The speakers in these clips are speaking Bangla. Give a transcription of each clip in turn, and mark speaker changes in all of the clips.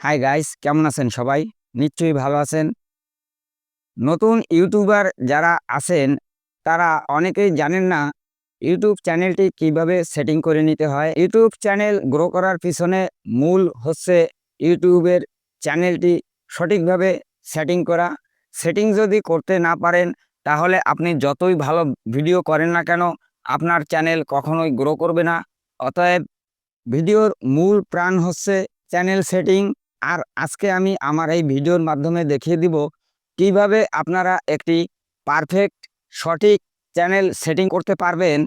Speaker 1: হাই গাইস কেমন আছেন সবাই? নিশ্চয়ই ভালো আছেন। নতুন ইউটিউবার যারা আছেন, তারা অনেকেই জানেন না ইউটিউব চ্যানেলটি কীভাবে সেটিং করে নিতে হয়। ইউটিউব চ্যানেল গ্রো করার পিছনে মূল হচ্ছে ইউটিউবের চ্যানেলটি সঠিকভাবে সেটিং করা। সেটিং যদি করতে না পারেন, তাহলে আপনি যতই ভালো ভিডিও করেন না কেন, আপনার চ্যানেল কখনোই গ্রো করবে না। অতএব ভিডিওর মূল প্রাণ হচ্ছে চ্যানেল সেটিং আর আজকে আমি আমার এই ভিডিওর মাধ্যমে দেখিয়ে দিব কীভাবে আপনারা একটি পারফেক্ট সঠিক চ্যানেল সেটিং করতে পারবেন।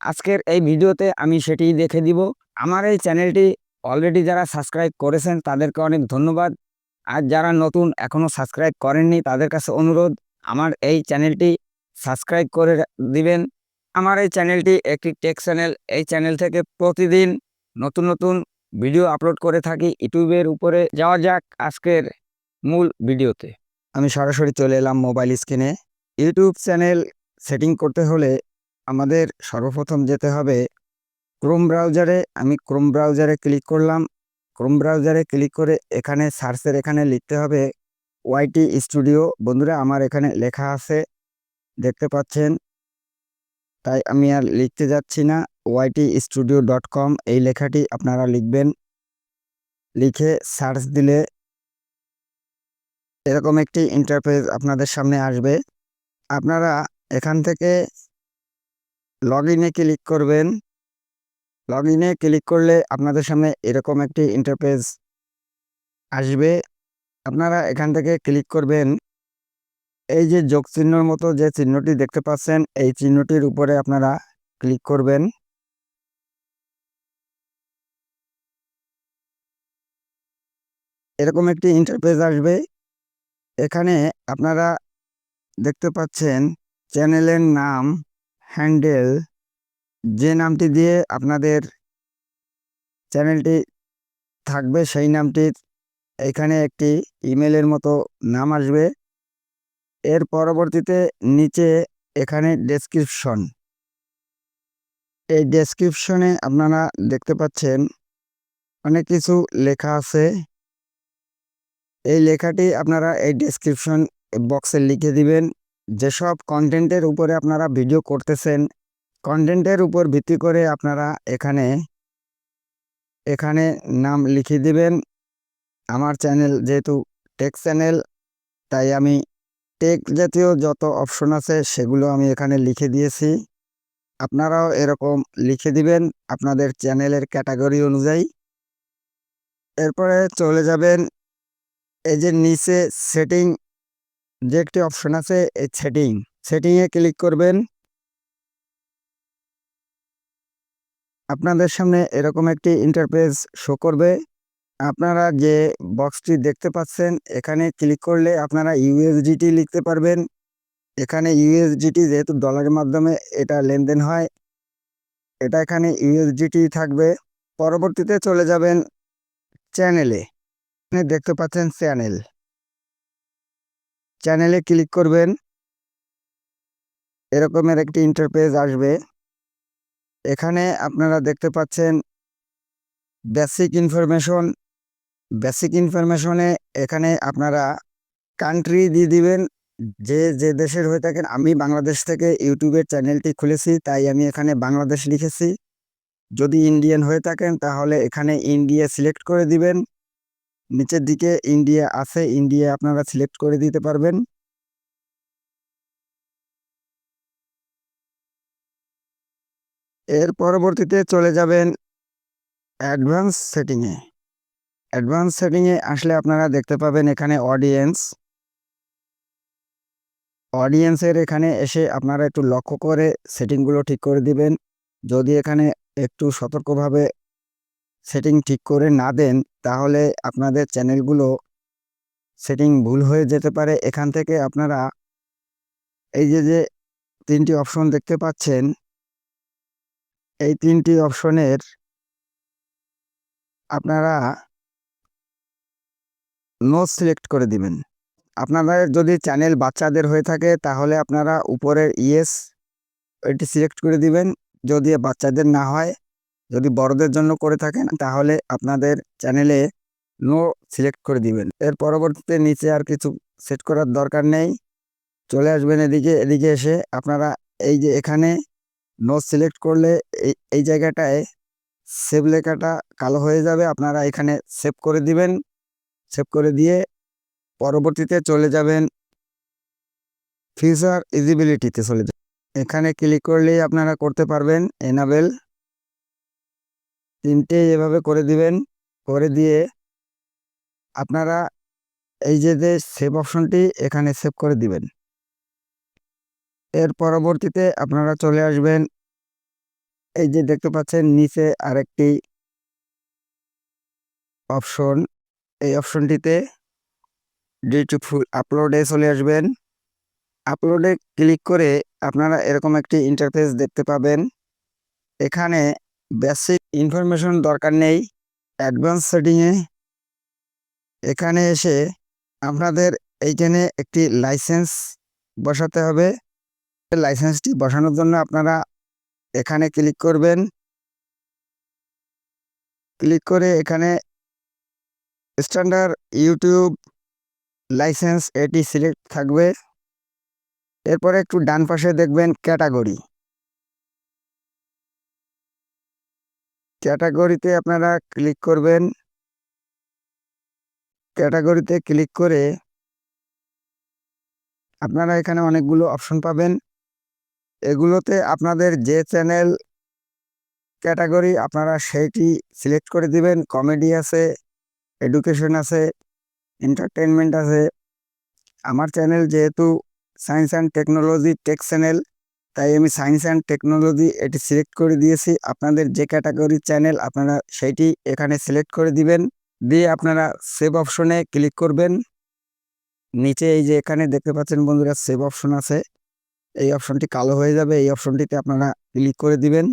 Speaker 1: আজকের এই ভিডিওতে আমি সেটি দেখে দিব। আমার এই চ্যানেলটি অলরেডি যারা সাবস্ক্রাইব করেছেন তাদেরকে অনেক ধন্যবাদ। আর যারা নতুন এখনও সাবস্ক্রাইব করেননি তাদের কাছে অনুরোধ, আমার এই চ্যানেলটি সাবস্ক্রাইব করে দিবেন। আমার এই চ্যানেলটি একটি টেক চ্যানেল এই চ্যানেল থেকে প্রতিদিন নতুন নতুন ভিডিও আপলোড করে থাকি, ইউটিউবের উপরে। যাওয়া যাক আজকের মূল ভিডিওতে। আমি সরাসরি চলে এলাম মোবাইল স্ক্রিনে ইউটিউব চ্যানেল সেটিং করতে হলে আমাদের সর্বপ্রথম যেতে হবে ক্রোম ব্রাউজারে আমি ক্রোম ব্রাউজারে ক্লিক করলাম। ক্রোম ব্রাউজারে ক্লিক করে এখানে সার্চের এখানে লিখতে হবে ওয়াইটি স্টুডিও বন্ধুরা, আমার এখানে লেখা আছে। দেখতে পাচ্ছেন? তাই আমি আর লিখতে যাচ্ছি না। ওয়াইটি স্টুডিও ডট কম এই লেখাটি আপনারা লিখবেন। লিখে সার্চ দিলে এরকম একটি ইন্টারফেস আপনাদের সামনে আসবে। আপনারা এখান থেকে লগ ইনে ক্লিক করবেন। লগ ইনে ক্লিক করলে আপনাদের সামনে এরকম একটি ইন্টারফেস আসবে। আপনারা এখান থেকে ক্লিক করবেন। এই যে যোগ চিহ্নর মতো যে চিহ্নটি দেখতে পাচ্ছেন, এই চিহ্নটির উপরে আপনারা ক্লিক করবেন। এরকম একটি ইন্টারফেস আসবে। এখানে আপনারা দেখতে পাচ্ছেন চ্যানেলের নাম হ্যান্ডেল যে নামটি দিয়ে আপনাদের চ্যানেলটি থাকবে সেই নামটির এখানে একটি ইমেলের মতো নাম আসবে। এর পরবর্তীতে নিচে এখানে ডেসক্রিপশন এই ডেসক্রিপশনে আপনারা দেখতে পাচ্ছেন অনেক কিছু লেখা আছে। এই লেখাটি আপনারা এই ডেসক্রিপশন বক্সে লিখে দিবেন। যেসব কন্টেন্টের উপরে আপনারা ভিডিও করতেছেন কন্টেন্টের উপর ভিত্তি করে আপনারা এখানে এখানে নাম লিখে দিবেন। আমার চ্যানেল যেহেতু টেক চ্যানেল তাই আমি টেক জাতীয় যত অপশন আছে সেগুলো আমি এখানে লিখে দিয়েছি। আপনারাও এরকম লিখে দিবেন আপনাদের চ্যানেলের ক্যাটাগরি অনুযায়ী। এরপরে চলে যাবেন, এই যে নিচে সেটিং, যে একটি অপশন আছে এই সেটিং সেটিংয়ে ক্লিক করবেন। আপনাদের সামনে এরকম একটি ইন্টারফেস শো করবে। আপনারা যে বক্সটি দেখতে পাচ্ছেন, এখানে ক্লিক করলে আপনারা ইউএসডিটি লিখতে পারবেন। এখানে ইউএসডিটি যেহেতু ডলারের মাধ্যমে এটা লেনদেন হয়, এটা এখানে ইউএসডিটি থাকবে। পরবর্তীতে চলে যাবেন চ্যানেলে এখানে দেখতে পাচ্ছেন চ্যানেল চ্যানেলে ক্লিক করবেন। এরকমের একটি ইন্টারফেস আসবে। এখানে আপনারা দেখতে পাচ্ছেন বেসিক ইনফরমেশন বেসিক ইনফরমেশনে এখানে আপনারা কান্ট্রি দিয়ে দিবেন, যে যে দেশের হয়ে থাকেন। আমি বাংলাদেশ থেকে ইউটিউবের চ্যানেলটি খুলেছি, তাই আমি এখানে বাংলাদেশ লিখেছি। যদি ইন্ডিয়ান হয়ে থাকেন, তাহলে এখানে ইন্ডিয়া সিলেক্ট করে দিবেন। নিচের দিকে ইন্ডিয়া আছে ইন্ডিয়া আপনারা সিলেক্ট করে দিতে পারবেন। এর পরবর্তীতে চলে যাবেন অ্যাডভান্স সেটিংয়ে অ্যাডভান্স সেটিংয়ে আসলে আপনারা দেখতে পাবেন এখানে অডিয়েন্স। অডিয়েন্সের এখানে এসে আপনারা একটু লক্ষ্য করে সেটিংগুলো ঠিক করে দিবেন। যদি এখানে একটু সতর্কভাবে সেটিং ঠিক করে না দেন, তাহলে আপনাদের চ্যানেলগুলো সেটিং ভুল হয়ে যেতে পারে। এখান থেকে আপনারা এই যে যে তিনটি অপশন দেখতে পাচ্ছেন, এই তিনটি অপশনের আপনারা নো সিলেক্ট করে দিবেন। আপনাদের যদি চ্যানেল বাচ্চাদের হয়ে থাকে, তাহলে আপনারা উপরের ইয়েস এটি সিলেক্ট করে দিবেন। যদি বাচ্চাদের না হয়, যদি বড়দের জন্য করে থাকেন, তাহলে আপনাদের চ্যানেলে নো সিলেক্ট করে দিবেন। এর পরবর্তীতে নিচে আর কিছু সেট করার দরকার নেই। চলে আসবেন এদিকে এদিকে এসে আপনারা এই যে এখানে নো সিলেক্ট করলে এই এই জায়গাটায় সেভ লেখাটা কালো হয়ে যাবে। আপনারা এখানে সেভ করে দিবেন। সেভ করে দিয়ে পরবর্তীতে চলে যাবেন ফিউচার ইজিবিলিটিতে চলে যাবেন। এখানে ক্লিক করলেই আপনারা করতে পারবেন এনাবেল তিনটে এভাবে করে দিবেন, করে দিয়ে আপনারা এই যে যে সেভ অপশনটি এখানে সেভ করে দিবেন। এর পরবর্তীতে আপনারা চলে আসবেন, এই যে দেখতে পাচ্ছেন নিচে আরেকটি অপশন এই অপশনটিতে ডিউটিফুল আপলোডে চলে আসবেন। আপলোডে ক্লিক করে আপনারা এরকম একটি ইন্টারফেস দেখতে পাবেন। এখানে বেসিক ইনফরমেশন দরকার নেই। অ্যাডভান্স সেটিংয়ে এখানে এসে আপনাদের এইখানে একটি লাইসেন্স বসাতে হবে। লাইসেন্সটি বসানোর জন্য আপনারা এখানে ক্লিক করবেন। ক্লিক করে এখানে স্ট্যান্ডার্ড ইউটিউব লাইসেন্স এটি সিলেক্ট থাকবে। এরপরে একটু ডান পাশে দেখবেন ক্যাটাগরি। ক্যাটাগরিতে আপনারা ক্লিক করবেন। ক্যাটাগরিতে ক্লিক করে আপনারা এখানে অনেকগুলো অপশন পাবেন। এগুলোতে আপনাদের যে চ্যানেল ক্যাটাগরি আপনারা সেইটি সিলেক্ট করে দিবেন। কমেডি আছে এডুকেশন আছে এন্টারটেনমেন্ট আছে। আমার চ্যানেল যেহেতু science and technology tech channel তাই আমি সায়েন্স অ্যান্ড টেকনোলজি এটি সিলেক্ট করে দিয়েছি। আপনাদের যে ক্যাটাগরি চ্যানেল আপনারা সেইটি এখানে সিলেক্ট করে দিবেন। দিয়ে আপনারা সেভ অপশনে ক্লিক করবেন। নিচে এই যে এখানে দেখতে পাচ্ছেন বন্ধুরা সেভ অপশন আছে। এই অপশনটি কালো হয়ে যাবে, এই অপশনটিতে আপনারা ক্লিক করে দিবেন।